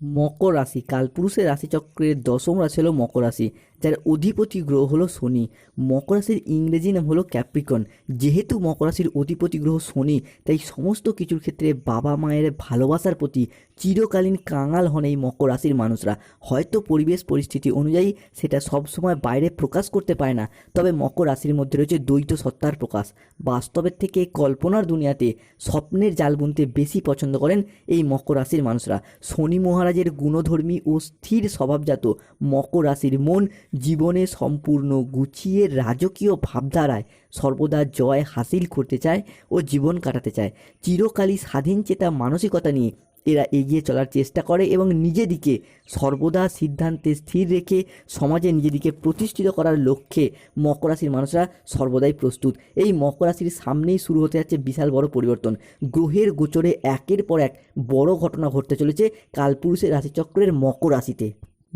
মকর রাশি কালপুরুষের রাশিচক্রের দশম রাশি হলো মকর রাশি। যার অধিপতি গ্রহ হলো শনি। মকর রাশির ইংরেজি নাম হলো ক্যাপ্রিকন। যেহেতু মকর রাশির অধিপতি গ্রহ শনি, তাই সমস্ত কিছুর ক্ষেত্রে বাবা মায়ের ভালোবাসার প্রতি চিরকালীন কাঙাল হন এই মকর রাশির মানুষরা। হয়তো পরিবেশ পরিস্থিতি অনুযায়ী সেটা সবসময় বাইরে প্রকাশ করতে পারে না। তবে মকর রাশির মধ্যে রয়েছে দ্বৈত সত্তার প্রকাশ। বাস্তবের থেকে কল্পনার দুনিয়াতে স্বপ্নের জাল বুনতে বেশি পছন্দ করেন এই মকর রাশির মানুষরা। শনি মহারাজের গুণধর্মী ও স্থির স্বভাবজাত মকর রাশির মন জীবনে সম্পূর্ণ গুছিয়ে রাজকীয় ভাবধারায় সর্বদা জয় হাসিল করতে চায় ও জীবন কাটাতে চায়। চিরকালই স্বাধীন চেতা মানসিকতা নিয়ে এরা এগিয়ে চলার চেষ্টা করে এবং নিজেদিকে সর্বদা সিদ্ধান্তে স্থির রেখে সমাজে নিজেদিকে প্রতিষ্ঠিত করার লক্ষ্যে মকর রাশির মানুষরা সর্বদাই প্রস্তুত। এই মকর রাশির সামনেই শুরু হতে যাচ্ছে বিশাল বড় পরিবর্তন। গ্রহের গোচরে একের পর এক বড় ঘটনা ঘটতে চলেছে কালপুরুষের রাশিচক্রের মকর রাশিতে।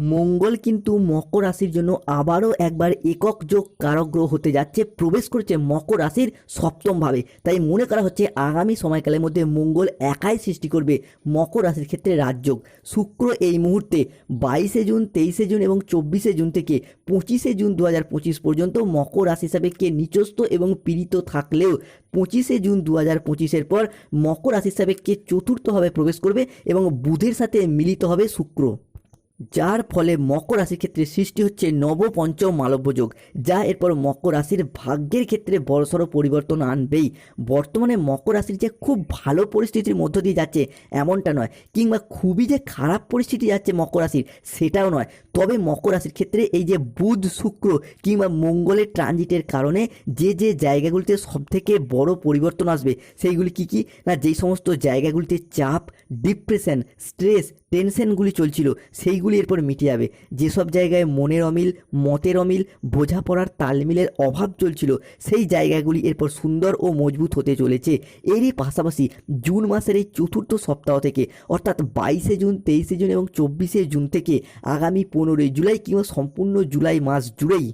মঙ্গল কিন্তু মকর রাশির জন্য আবারও একবার একক যোগ কারক গ্রহ হতে যাচ্ছে, প্রবেশ করেছে মকর রাশির সপ্তম ভাবে। তাই মনে করা হচ্ছে আগামী সময়কালের মধ্যে মঙ্গল একাই সৃষ্টি করবে মকর রাশির ক্ষেত্রে রাজযোগ শুক্র এই মুহূর্তে বাইশে জুন, তেইশে জুন এবং চব্বিশে জুন থেকে পঁচিশে জুন দু হাজার পঁচিশ পর্যন্ত মকর রাশি হিসাবে কে নিচস্থ এবং পীড়িত থাকলেও পঁচিশে জুন দু হাজার পঁচিশের পর মকর রাশি হিসাবে কে চতুর্থভাবে প্রবেশ করবে এবং বুধের সাথে মিলিত হবে শুক্র। যার ফলে মকর রাশির ক্ষেত্রে সৃষ্টি হচ্ছে নবপঞ্চম মালব্য যোগ যা এরপর মকর রাশির ভাগ্যের ক্ষেত্রে বড়সড় পরিবর্তন আনবেই। বর্তমানে মকর রাশির যে খুব ভালো পরিস্থিতির মধ্য দিয়ে যাচ্ছে এমনটা নয়, কিংবা খুবই যে খারাপ পরিস্থিতি যাচ্ছে মকর রাশির, সেটাও নয়। তবে মকর রাশির ক্ষেত্রে এই যে বুধ, শুক্র কিংবা মঙ্গলের ট্রানজিটের কারণে যে যে জায়গাগুলিতে সবথেকে বড় পরিবর্তন আসবে, সেইগুলি কি কি? না, যেই সমস্ত জায়গাগুলিতে চাপ, ডিপ্রেশন, স্ট্রেস, টেনশনগুলি চলছিল, সেইগুলি এরপর মিটে যাবে। যেসব জায়গায় মনের অমিল, মতের অমিল, বোঝাপড়ার তালমিলের অভাব চলছিল, সেই জায়গাগুলি এরপর সুন্দর ও মজবুত হতে চলেছে। এরই পাশাপাশি জুন মাসের এই চতুর্থ সপ্তাহ থেকে, অর্থাৎ বাইশে জুন, তেইশে জুন এবং চব্বিশে জুন থেকে আগামী পনেরোই জুলাই কিংবা সম্পূর্ণ জুলাই মাস জুড়েই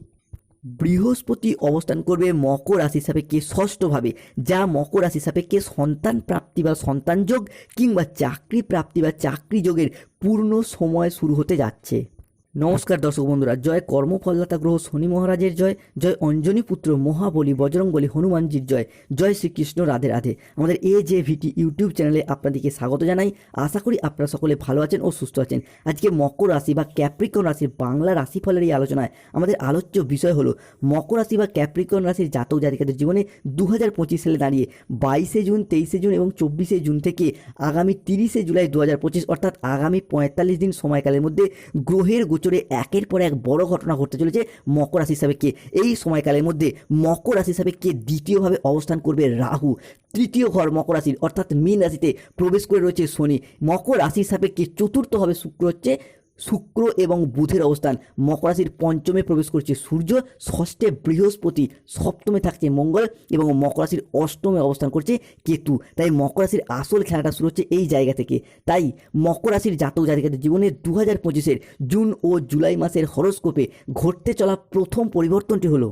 বৃহস্পতি অবস্থান করবে মকর রাশি সাপেক্ষে ষষ্ঠভাবে, যা মকর রাশি সাপেক্ষে সন্তান প্রাপ্তি বা সন্তান যোগ কিংবা চাকরি প্রাপ্তি বা চাকরি যোগের পূর্ণ সময় শুরু হতে যাচ্ছে। নমস্কার দর্শক বন্ধুরা, জয় কর্মফলদাতা গ্রহ শনি মহারাজের জয় জয় অঞ্জনী পুত্র মহাবলী বজরংবলী হনুমানজির জয় জয় শ্রীকৃষ্ণ রাধে রাধে। আমাদের এ জে ভিটি ইউটিউব চ্যানেলে আপনাদেরকে স্বাগত জানাই। আশা করি আপনারা সকলে ভালো আছেন ও সুস্থ আছেন। আজকে মকর রাশি বা ক্যাপ্রিকন রাশির বাংলা রাশিফলের এই আলোচনায় আমাদের আলোচ্য বিষয় হলো, মকর রাশি বা ক্যাপ্রিকন রাশির জাতক জাতিকাদের জীবনে দু হাজার পঁচিশ সালে দাঁড়িয়ে বাইশে জুন, তেইশে জুন এবং চব্বিশে জুন থেকে আগামী তিরিশে জুলাই দু হাজার পঁচিশ, অর্থাৎ আগামী পঁয়তাল্লিশ দিন সময়কালের মধ্যে গ্রহের একের পর এক বড় ঘটনা ঘটতে চলেছে মকর রাশি কে? এই সময়কালের মধ্যে মকর রাশি কে দ্বিতীয়ভাবে অবস্থান করবে রাহু। তৃতীয় ঘর মকর রাশির, অর্থাৎ মীন রাশিতে প্রবেশ করে রয়েছে শনি। মকর রাশি হিসাবে কে চতুর্থভাবে শুক্র হচ্ছে শুক্র এবং বুধের অবস্থান। মকর রাশির পঞ্চমে প্রবেশ করছে সূর্য, ষষ্ঠে বৃহস্পতি, সপ্তমে থাকছে মঙ্গল এবং মকর রাশির অষ্টমে অবস্থান করছে কেতু। তাই মকর রাশির আসল খেলাটা শুরু হচ্ছে এই জায়গা থেকে। তাই মকর রাশির জাতক জাতিকাদের জীবনে দু হাজার পঁচিশের জুন ও জুলাই মাসের হরস্কোপে ঘটতে চলা প্রথম পরিবর্তনটি হলো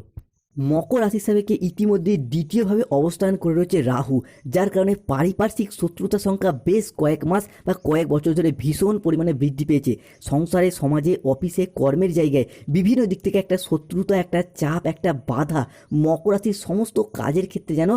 মকর রাশি সাবেকে ইতিমধ্যে দ্বিতীয়ভাবে অবস্থান করে রয়েছে রাহু, যার কারণে পারিপার্শ্বিক শত্রুতা সংখ্যা বেশ কয়েক মাস বা কয়েক বছর ধরে ভীষণ পরিমাণে বৃদ্ধি পেয়েছে। সংসারে, সমাজে, অফিসে, কর্মের জায়গায় বিভিন্ন দিক থেকে একটা শত্রুতা, একটা চাপ, একটা বাধা মকর রাশির সমস্ত কাজের ক্ষেত্রে যেন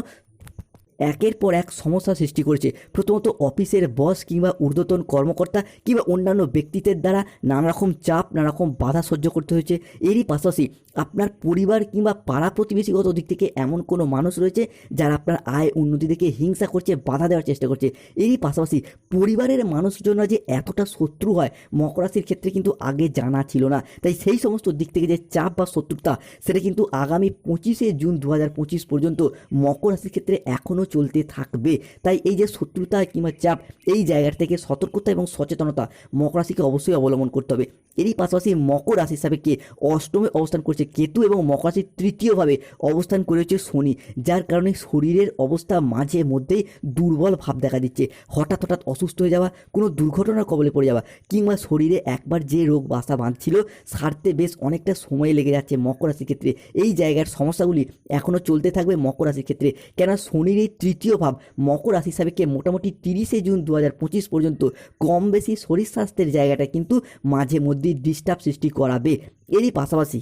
একের পর এক সমস্যা সৃষ্টি করেছে। প্রথমত অফিসের বস কিংবা ঊর্ধ্বতন কর্মকর্তা কিংবা অন্যান্য ব্যক্তিত্বের দ্বারা নানারকম চাপ নানা রকম বাধা সহ্য করতে হয়েছে। এরই পাশাপাশি আপনার পরিবার কিংবা পাড়া প্রতিবেশীগত দিক থেকে এমন কোনো মানুষ রয়েছে যারা আপনার আয় উন্নতি দেখে হিংসা করছে, বাধা দেওয়ার চেষ্টা করছে? এরই পাশাপাশি পরিবারের মানুষজনরা যে এতটা শত্রু হয়, মকর রাশির ক্ষেত্রে কিন্তু আগে জানা ছিল না। তাই সেই সমস্ত দিক থেকে যে চাপ বা শত্রুতা, সেটা কিন্তু আগামী পঁচিশে জুন দু হাজার পঁচিশ পর্যন্ত মকর রাশির ক্ষেত্রে এখনও চলতে থাকবে। তাই এই যে শত্রুতা কিংবা চাপ, এই জায়গা থেকে সতর্কতা এবং সচেতনতা মকর রাশিকে অবশ্যই অবলম্বন করতে হবে। এরই পাশাপাশি মকর রাশি হিসাবে কে অষ্টমে অবস্থান করছে কেতু এবং মকর রাশির তৃতীয়ভাবে অবস্থান করেছে শনি যার কারণে শরীরের অবস্থা মাঝে মধ্যেই দুর্বল ভাব দেখা দিচ্ছে। হঠাৎ হঠাৎ অসুস্থ হয়ে যাওয়া, কোনো দুর্ঘটনার কবলে পড়ে যাওয়া, কিংবা শরীরে একবার যে রোগ বাসা বাঁধছিল, সারতে বেশ অনেকটা সময় লেগে যাচ্ছে মকর রাশির ক্ষেত্রে। এই জায়গার সমস্যাগুলি এখনও চলতে থাকবে মকর রাশির ক্ষেত্রে। কেন শনির এই তৃতীয় ভাব মকর রাশি সাপেক্ষে মোটামুটি তিরিশে জুন দু হাজার পঁচিশ পর্যন্ত কম বেশি শরীর স্বাস্থ্যের জায়গাটা কিন্তু মাঝে মধ্যেই ডিস্টার্ব সৃষ্টি করাবে। এরই পাশাপাশি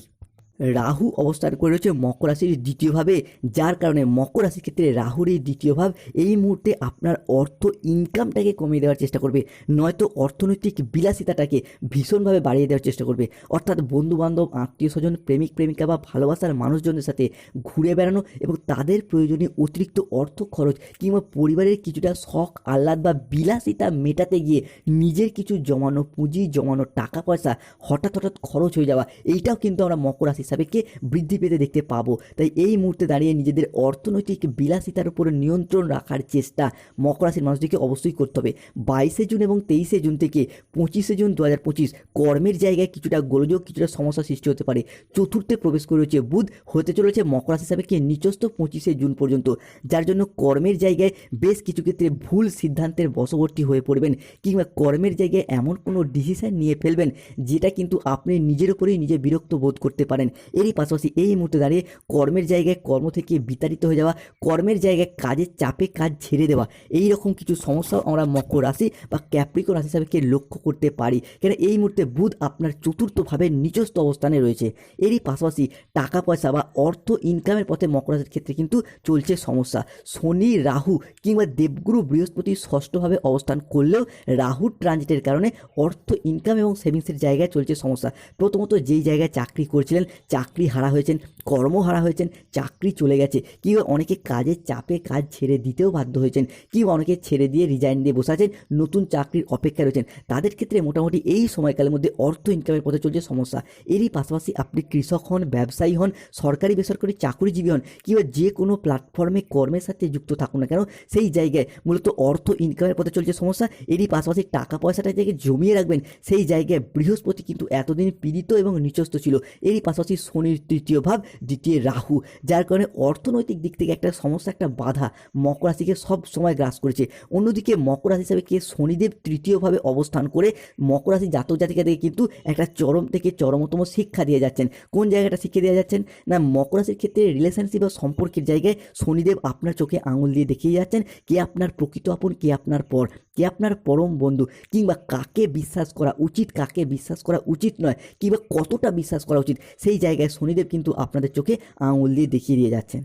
রাহু অবস্থান করে রয়েছে মকর রাশির দ্বিতীয়ভাবে যার কারণে মকর রাশির ক্ষেত্রে রাহুর এই দ্বিতীয় ভাব, এই মুহূর্তে আপনার অর্থ ইনকামটাকে কমিয়ে দেওয়ার চেষ্টা করবে। নয়তো অর্থনৈতিক বিলাসিতাটাকে ভীষণভাবে বাড়িয়ে দেওয়ার চেষ্টা করবে। অর্থাৎ বন্ধু বান্ধব আত্মীয় স্বজন প্রেমিক, প্রেমিকা বা ভালোবাসার মানুষজনের সাথে ঘুরে বেড়ানো এবং তাদের প্রয়োজনে অতিরিক্ত অর্থ খরচ কিংবা পরিবারের কিছুটা শখ, আহ্লাদ বা বিলাসিতা মেটাতে গিয়ে নিজের কিছু জমানো পুঁজি, জমানো টাকা পয়সা হঠাৎ হঠাৎ খরচ হয়ে যাওয়া, এইটাও কিন্তু আমরা মকর রাশি সাপেক্ষে বৃদ্ধি পেতে দেখতে পাবো। তাই এই মুহূর্তে দাঁড়িয়ে নিজেদের অর্থনৈতিক বিলাসিতার উপর নিয়ন্ত্রণ রাখার চেষ্টা মকর রাশির মানুষদেরকে অবশ্যই করতে হবে। বাইশে জুন এবং তেইশে জুন থেকে পঁচিশে জুন দু হাজার পঁচিশ কর্মের জায়গায় কিছুটা গোলযোগ, কিছুটা সমস্যা সৃষ্টি হতে পারে। চতুর্থে প্রবেশ করে রয়েছে বুধ, হতে চলেছে মকর রাশি সাপেক্ষে নিচস্থ পঁচিশে জুন পর্যন্ত। যার জন্য কর্মের জায়গায় বেশ কিছু ক্ষেত্রে ভুল সিদ্ধান্তের বশবর্তী হয়ে পড়বেন কিংবা কর্মের জায়গায় এমন কোনো ডিসিশন নিয়ে ফেলবেন যেটা কিন্তু আপনি নিজের উপরেই নিজে বিরক্ত বোধ করতে পারেন। এরই পাশাপাশি এই মুহূর্তে দাঁড়িয়ে কর্মের জায়গায় কর্ম থেকে বিতাড়িত হয়ে যাওয়া, কর্মের জায়গায় কাজের চাপে কাজ ছেড়ে দেওয়া, এই রকম কিছু সমস্যাও আমরা মকর রাশি বা ক্যাপ্রিকো রাশি সাপেক্ষে লক্ষ্য করতে পারি। কেন এই মুহূর্তে বুধ আপনার চতুর্থভাবে নিজস্ব অবস্থানে রয়েছে। এরই পাশাপাশি টাকা পয়সা বা অর্থ ইনকামের পথে মকর রাশির ক্ষেত্রে কিন্তু চলছে সমস্যা। শনি, রাহু কিংবা দেবগুরু বৃহস্পতি ষষ্ঠভাবে অবস্থান করলেও রাহুর ট্রানজিটের কারণে অর্থ ইনকাম এবং সেভিংসের জায়গায় চলছে সমস্যা। প্রথমত যেই জায়গায় চাকরি করছিলেন চাকরি হারা হয়েছেন। কর্ম হারা হয়েছেন, চাকরি চলে গেছে। কিংবা অনেকে কাজের চাপে কাজ ছেড়ে দিতেও বাধ্য হয়েছেন কিংবা অনেকে ছেড়ে দিয়ে রিজাইন দিয়ে বসে আছেন, নতুন চাকরির অপেক্ষায় রয়েছেন। তাদের ক্ষেত্রে মোটামুটি এই সময়কালের মধ্যে অর্থ ইনকামের পথে চলছে সমস্যা। এরই পাশাপাশি আপনি কৃষক হন, ব্যবসায়ী হন, সরকারি বেসরকারি চাকরিজীবী হন কিংবা যে কোনো প্ল্যাটফর্মে কর্মের সাথে যুক্ত থাকুন না কেন, সেই জায়গায় মূলত অর্থ ইনকামের পথে চলছে সমস্যা। এরই পাশাপাশি টাকা পয়সাটা যাকে জমিয়ে রাখবেন, সেই জায়গায় বৃহস্পতি কিন্তু এতদিন পীড়িত এবং নিচস্ত ছিল। এরই পাশাপাশি শনির তৃতীয় ভাব দ্বিতীয় রাহু, যার কারণে অর্থনৈতিক দিক থেকে একটা সমস্যা, একটা বাধা মকর রাশিকে সব সময় গ্রাস করেছে। অন্যদিকে মকর রাশি হিসাবে কে শনিদেব তৃতীয়ভাবে অবস্থান করে মকর রাশি জাতক জাতিকাদেরকে কিন্তু একটা চরম থেকে চরমতম শিক্ষা দিয়ে যাচ্ছেন। কোন জায়গাটা শিক্ষা দিয়ে যাচ্ছেন? না, মকর রাশির ক্ষেত্রে রিলেশনশিপ বা সম্পর্কের জায়গায় শনিদেব আপনার চোখে আঙুল দিয়ে দেখিয়ে যাচ্ছেন, কে আপনার প্রকৃত আপন, কে আপনার পর। কে আপনার পরম বন্ধু? কিংবা কাকে বিশ্বাস করা উচিত, কাকে বিশ্বাস করা উচিত নয়, কিংবা কতটা বিশ্বাস করা উচিত? সেই জায়গায় শনিদেব কিন্তু আপনাদের চোখে আঙুল দিয়ে দেখিয়ে দিয়ে যাচ্ছেন।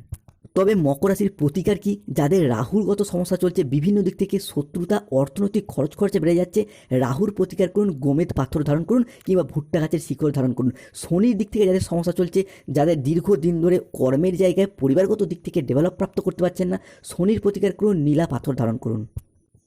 তবে মকর রাশির প্রতিকার কি? যাদের রাহুরগত সমস্যা চলছে, বিভিন্ন দিক থেকে শত্রুতা, অর্থনৈতিক খরচ খরচে বেড়ে যাচ্ছে, রাহুর প্রতিকার করুন, গোমেদ পাথর ধারণ করুন, কিংবা ভুট্টা গাছের শিকড় ধারণ করুন। শনির দিক থেকে যাদের সমস্যা চলছে, যাদের দীর্ঘদিন ধরে কর্মের জায়গায় পরিবারগত দিক থেকে ডেভেলপ প্রাপ্ত করতে পারছেন না, শনির প্রতিকার করুন, নীলা পাথর ধারণ করুন।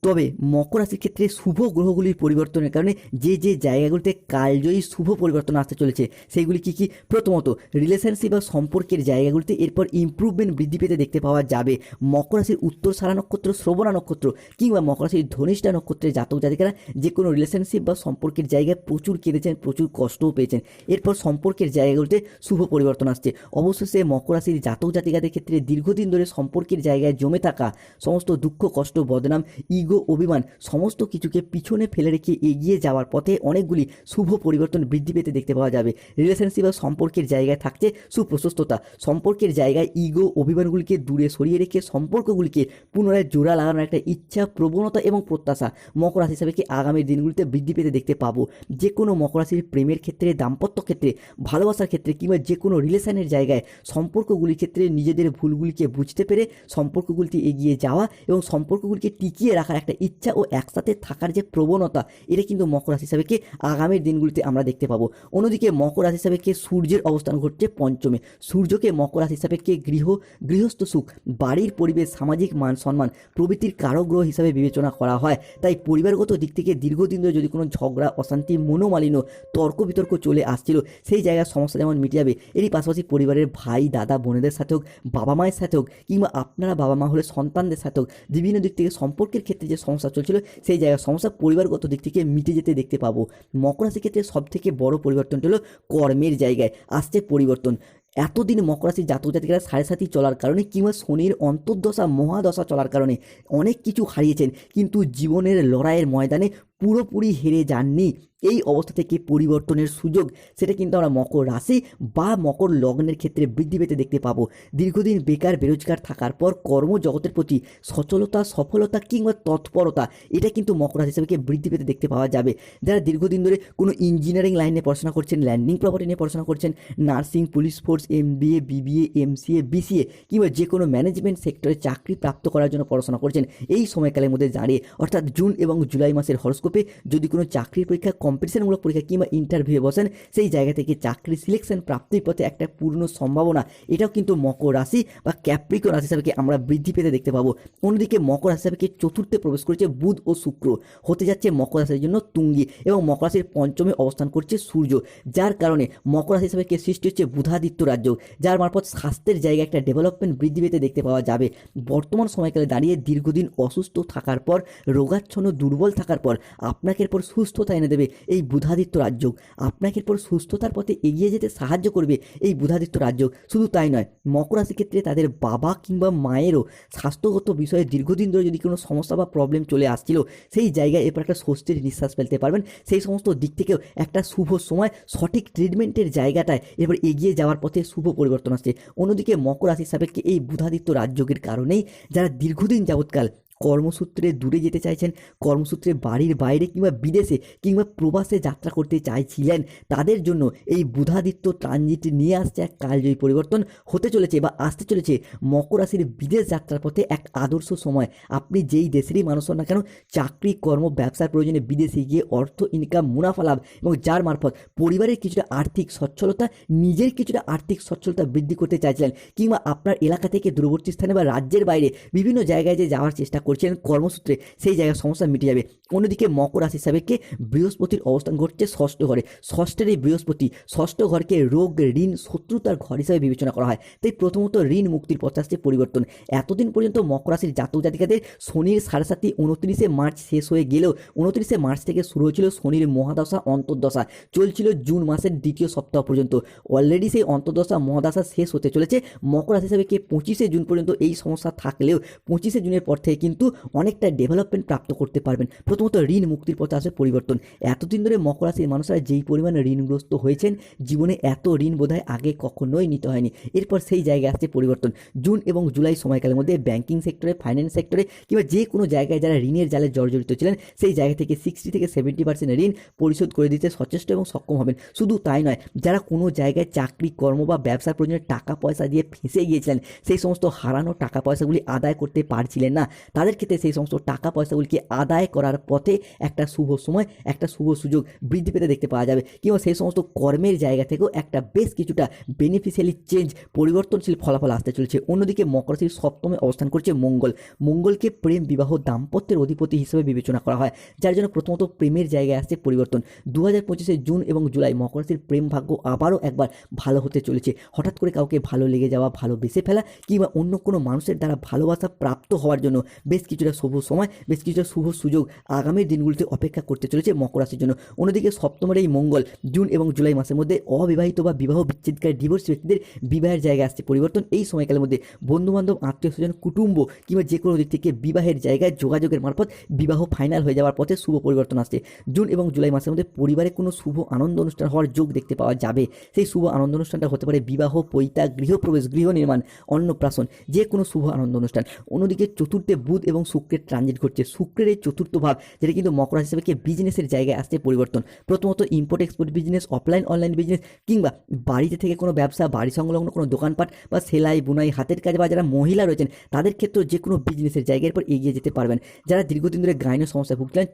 তবে মকর রাশির ক্ষেত্রে শুভ গ্রহগুলির পরিবর্তনের কারণে যে যে জায়গাগুলিতে কালজয়ী শুভ পরিবর্তন আসতে চলেছে সেইগুলি কি কি? প্রথমত রিলেশনশিপ বা সম্পর্কের জায়গাগুলিতে এরপর ইমপ্রুভমেন্ট বৃদ্ধি পেতে দেখতে পাওয়া যাবে। মকর রাশির উত্তর সারা নক্ষত্র, শ্রবণা নক্ষত্র কিংবা মকর রাশির ধনিষ্ঠা নক্ষত্রের জাতক জাতিকারা যে কোনো রিলেশনশিপ বা সম্পর্কের জায়গায় প্রচুর কেঁদেছেন প্রচুর কষ্টও পেয়েছেন। এরপর সম্পর্কের জায়গাগুলিতে শুভ পরিবর্তন আসছে। অবশেষে মকর রাশির জাতক জাতিকাদের ক্ষেত্রে দীর্ঘদিন ধরে সম্পর্কের জায়গায় জমে থাকা সমস্ত দুঃখ, কষ্ট, বদনাম ইগো অভিমান, সমস্ত কিছুকে পিছনে ফেলে রেখে এগিয়ে যাওয়ার পথে অনেকগুলি শুভ পরিবর্তন বৃদ্ধি পেতে দেখতে পাওয়া যাবে। রিলেশনশিপ বা সম্পর্কের জায়গায় থাকছে সুপ্রশস্ততা। সম্পর্কের জায়গায় ইগো অভিমানগুলিকে দূরে সরিয়ে রেখে সম্পর্কগুলিকে পুনরায় জোড়া লাগানোর একটা ইচ্ছা, প্রবণতা এবং প্রত্যাশা মকর রাশি হিসাবে কি আগামী দিনগুলিতে বৃদ্ধি পেতে দেখতে পাবো? যে কোনো মকর রাশির প্রেমের ক্ষেত্রে, দাম্পত্য ক্ষেত্রে, ভালোবাসার ক্ষেত্রে কিংবা যে কোনো রিলেশনের জায়গায় সম্পর্কগুলির ক্ষেত্রে নিজেদের ভুলগুলিকে বুঝতে পেরে সম্পর্কগুলিতে এগিয়ে যাওয়া এবং সম্পর্কগুলিকে টিকিয়ে রাখার একটা ইচ্ছা ও একসাথে থাকার যে প্রবণতা, এটা কিন্তু মকর রাশি হিসাবে কি আগামীর দিনগুলিতে আমরা দেখতে পাবো। অন্যদিকে মকর রাশি হিসাবে কে সূর্যের অবস্থান ঘটছে পঞ্চমে। সূর্যকে মকর রাশি হিসাবে কে গৃহ, গৃহস্থ সুখ, বাড়ির পরিবেশ, সামাজিক মান সম্মান, প্রভৃতির কারগ্রহ হিসাবে বিবেচনা করা হয়। তাই পরিবারগত দিক থেকে দীর্ঘদিন ধরে যদি কোনো ঝগড়া, অশান্তি, মনোমালিন্য তর্ক বিতর্ক চলে আসছিল, সেই জায়গার সমস্যা যেমন মিটে যাবে, এরই পাশাপাশি পরিবারের ভাই, দাদা, বোনেদের সাথে হোক বাবা মায়ের সাথে হোক, কিংবা আপনারা বাবা মা হলে সন্তানদের সাথে হোক, বিভিন্ন দিক থেকে সম্পর্কের ক্ষেত্রে যে সমস্যা চলছিল, সেই জায়গায় সমস্যা পরিবারগত দিক থেকে মিটে যেতে দেখতে পাবো। মকর রাশির ক্ষেত্রে সবথেকে বড় পরিবর্তনটা হলো কর্মের জায়গায় আসছে পরিবর্তন। এতদিন মকর রাশির জাতক জাতিকারা সাড়ে সাথী চলার কারণে কিংবা শনির অন্তর্দশা, মহাদশা চলার কারণে অনেক কিছু হারিয়েছেন, কিন্তু জীবনের লড়াইয়ের ময়দানে পুরোপুরি হেরে যাননি। এই অবস্থা থেকে পরিবর্তনের সুযোগ, সেটা কিন্তু আমরা মকর রাশি বা মকর লগ্নের ক্ষেত্রে বৃদ্ধি পেতে দেখতে পাবো। দীর্ঘদিন বেকার, বেরোজগার থাকার পর কর্মজগতের প্রতি সচলতা, সফলতা কিংবা তৎপরতা, এটা কিন্তু মকর রাশি হিসেবে বৃদ্ধি পেতে দেখতে পাওয়া যাবে। যারা দীর্ঘদিন ধরে কোনো ইঞ্জিনিয়ারিং লাইনে পড়াশোনা করছেন ল্যান্ডিং প্রপার্টি নিয়ে পড়াশোনা করছেন nursing police force MBA BBA MCA BCA কিংবা যে কোনো ম্যানেজমেন্ট সেক্টরে চাকরি প্রাপ্ত করার জন্য পড়াশোনা করছেন, এই সময়কালের মধ্যে দাঁড়িয়ে, অর্থাৎ জুন এবং জুলাই মাসের হরস্কোপে যদি কোনো চাকরির পরীক্ষা কম্পিটিশনমূলক পরীক্ষা কিংবা ইন্টারভিউ বসেন, সেই জায়গা থেকে চাকরি সিলেকশন প্রাপ্তির পথে একটা পূর্ণ সম্ভাবনা। এটাও কিন্তু মকর রাশি বা ক্যাপ্রিকো রাশি হিসাবে আমরা বৃদ্ধি পেতে দেখতে পাবো। অন্যদিকে মকর রাশি হিসাবে চতুর্থে প্রবেশ করেছে বুধ ও শুক্র। হতে যাচ্ছে মকর রাশির জন্য তুঙ্গি এবং মকর রাশির পঞ্চমে অবস্থান করছে সূর্য। যার কারণে মকর রাশি হিসাবে সৃষ্টি হচ্ছে বুধাদিত্য রাজ্য, যার মারফত স্বাস্থ্যের জায়গায় একটা ডেভেলপমেন্ট বৃদ্ধি পেতে দেখতে পাওয়া যাবে। বর্তমান সময়কালে দাঁড়িয়ে দীর্ঘদিন অসুস্থ থাকার পর, রোগাচ্ছন্ন দুর্বল থাকার পর আপনাকে এরপর সুস্থতা এনে দেবে এই বুধাদিত্য রাজ্য আপনাকে এরপর সুস্থতার পথে এগিয়ে যেতে সাহায্য করবে এই বুধাদিত্য রাজ্য শুধু তাই নয়, মকর রাশির ক্ষেত্রে তাদের বাবা কিংবা মায়েরও স্বাস্থ্যগত বিষয়ে দীর্ঘদিন ধরে যদি কোনো সমস্যা বা প্রবলেম চলে আসছিল, সেই জায়গায় এরপর একটা স্বস্তির নিঃশ্বাস ফেলতে পারবেন। সেই সমস্ত দিক থেকেও একটা শুভ সময়, সঠিক ট্রিটমেন্টের জায়গাটায় এবার এগিয়ে যাওয়ার পথে শুভ পরিবর্তন আসছে। অন্যদিকে মকর রাশির সাপেক্ষে এই বুধাদিত্য রাজযোগের কারণেই যারা দীর্ঘদিন যাবৎকাল কর্মসূত্রে দূরে যেতে চাইছেন, কর্মসূত্রে বাড়ির বাইরে কিংবা বিদেশে কিংবা প্রবাসে যাত্রা করতে চাইছিলেন, তাদের জন্য এই বুধাদিত্য ট্রানজিট নিয়ে আসছে এক কালজয়ী পরিবর্তন। হতে চলেছে বা আসতে চলেছে মকর রাশির বিদেশ যাত্রার পথে এক আদর্শ সময়। আপনি যেই দেশেরই মানুষ হন না কেন, চাকরি, কর্ম, ব্যবসার প্রয়োজনে বিদেশে গিয়ে অর্থ ইনকাম মুনাফা লাভ এবং যার মারফত পরিবারের কিছুটা আর্থিক সচ্ছলতা, নিজের কিছুটা আর্থিক সচ্ছলতা বৃদ্ধি করতে চাইছিলেন কিংবা আপনার এলাকা থেকে দূরবর্তী স্থানে বা রাজ্যের বাইরে বিভিন্ন জায়গায় যে যাওয়ার চেষ্টা কর্মসূত্রে, সেই জায়গায় সমস্যা মিটে যাবে। অন্যদিকে মকর রাশি সাবেককে বৃহস্পতির অবস্থান ঘটছে ষষ্ঠ ঘরে। ষষ্ঠের এই বৃহস্পতি, ষষ্ঠ ঘরকে রোগ, ঋণ, শত্রুতার ঘর হিসাবে বিবেচনা করা হয়। তাই প্রথমত ঋণ মুক্তির পথে আসছে পরিবর্তন। এতদিন পর্যন্ত মকর রাশির জাতক জাতিকাদের শনির সাড়ে সাতটি উনত্রিশে মার্চ শেষ হয়ে গেলেও উনত্রিশে মার্চ থেকে শুরু হয়েছিল শনির মহাদশা, অন্তর্দশা। চলছিল জুন মাসের দ্বিতীয় সপ্তাহ পর্যন্ত। অলরেডি সেই অন্তর্দশা, মহাদশা শেষ হতে চলেছে। মকর রাশি হিসাবে কে? পঁচিশে জুন পর্যন্ত এই সমস্যা থাকলেও পঁচিশে জুনের পর থেকে কিন্তু অনেকটা ডেভেলপমেন্ট প্রাপ্ত করতে পারবেন। প্রথমত ঋণ মুক্তির পথে আসে পরিবর্তন। এতদিন ধরে মকর রাশির মানুষরা যেই পরিমাণে ঋণগ্রস্ত হয়েছেন, জীবনে এত ঋণ বোধহয় আগে কখনোই নিতে হয়নি। এরপর সেই জায়গায় আসছে পরিবর্তন। জুন এবং জুলাই সময়কালের মধ্যে ব্যাঙ্কিং সেক্টরে ফাইন্যান্স সেক্টরে কিংবা যে কোনো জায়গায় যারা ঋণের জালে জর্জরিত ছিলেন, সেই জায়গা থেকে সিক্সটি থেকে সেভেন্টি পার্সেন্ট ঋণ পরিশোধ করে দিতে সচেষ্ট এবং সক্ষম হবেন। শুধু তাই নয়, যারা কোনো জায়গায় চাকরি, কর্ম বা ব্যবসার প্রয়োজনে টাকা পয়সা দিয়ে ফেঁসে গিয়েছিলেন, সেই সমস্ত হারানো টাকা পয়সাগুলি আদায় করতে পারছিলেন না। তাদের ক্ষেত্রে সেই সমস্ত টাকা পয়সাগুলিকে আদায় করার পথে একটা শুভ সময়, একটা শুভ সুযোগ বৃদ্ধি পেতে দেখতে পাওয়া যাবে। কিংবা সেই সমস্ত কর্মের জায়গা থেকেও একটা বেশ কিছুটা বেনিফিশিয়ালি চেঞ্জ পরিবর্তনশীল ফলাফল আসতে চলেছে। অন্যদিকে মকর রাশির সপ্তমে অবস্থান করছে মঙ্গল। মঙ্গলকে প্রেম, বিবাহ, দাম্পত্যের অধিপতি হিসেবে বিবেচনা করা হয়, যার জন্য প্রথমত প্রেমের জায়গায় আসছে পরিবর্তন। দু হাজার পঁচিশে জুন এবং জুলাই মকর রাশির প্রেম ভাগ্য আবারও একবার ভালো হতে চলেছে। হঠাৎ করে কাউকে ভালো লেগে যাওয়া ভালোবেসে ফেলা কিংবা অন্য কোনো মানুষের দ্বারা ভালোবাসা প্রাপ্ত হওয়ার জন্য বেশ কিছুটা শুভ সময়, বেশ কিছুটা শুভ সুযোগ আগামী দিনগুলিতে অপেক্ষা করতে চলেছে মকর রাশির জন্য। অন্যদিকে সপ্তমের এই মঙ্গল জুন এবং জুলাই মাসের মধ্যে অবিবাহিত বা বিবাহ বিচ্ছেদকারী ডিভোর্স ব্যক্তিদের বিবাহের জায়গায় আসছে পরিবর্তন। এই সময়কালের মধ্যে বন্ধুবান্ধব, আত্মীয় স্বজন, কুটুম্ব কিংবা যে কোনো দিক থেকে বিবাহের জায়গায় যোগাযোগের মারফত বিবাহ ফাইনাল হয়ে যাওয়ার পথে শুভ পরিবর্তন আসছে। জুন এবং জুলাই মাসের মধ্যে পরিবারে কোনো শুভ আনন্দ অনুষ্ঠান হওয়ার যোগ দেখতে পাওয়া যাবে। সেই শুভ আনন্দ অনুষ্ঠানটা হতে পারে বিবাহ, পৈতা, গৃহপ্রবেশ, গৃহ নির্মাণ, অন্নপ্রাশন, যে কোনো শুভ আনন্দ অনুষ্ঠান। অন্যদিকে চতুর্থে বুধ এবং শুক্রের ট্রানজিট ঘটছে। শুক্রের এই চতুর্থ ভাব যেটা কিন্তু মকর হিসেবে বিজনেসের জায়গায় আসছে পরিবর্তন। প্রথমত import export business offline online business কিংবা বাড়িতে থেকে কোনো ব্যবসা, বাড়ি সংলগ্ন কোনো দোকানপাট বা সেলাই, বুনাই, হাতের কাজ বা যারা মহিলা রয়েছেন, তাদের ক্ষেত্রে যে কোনো বিজনেসের জায়গার পর এগিয়ে যেতে পারবেন। যারা দীর্ঘদিন ধরে গ্রাইনের সমস্যায় ভুগছিলেন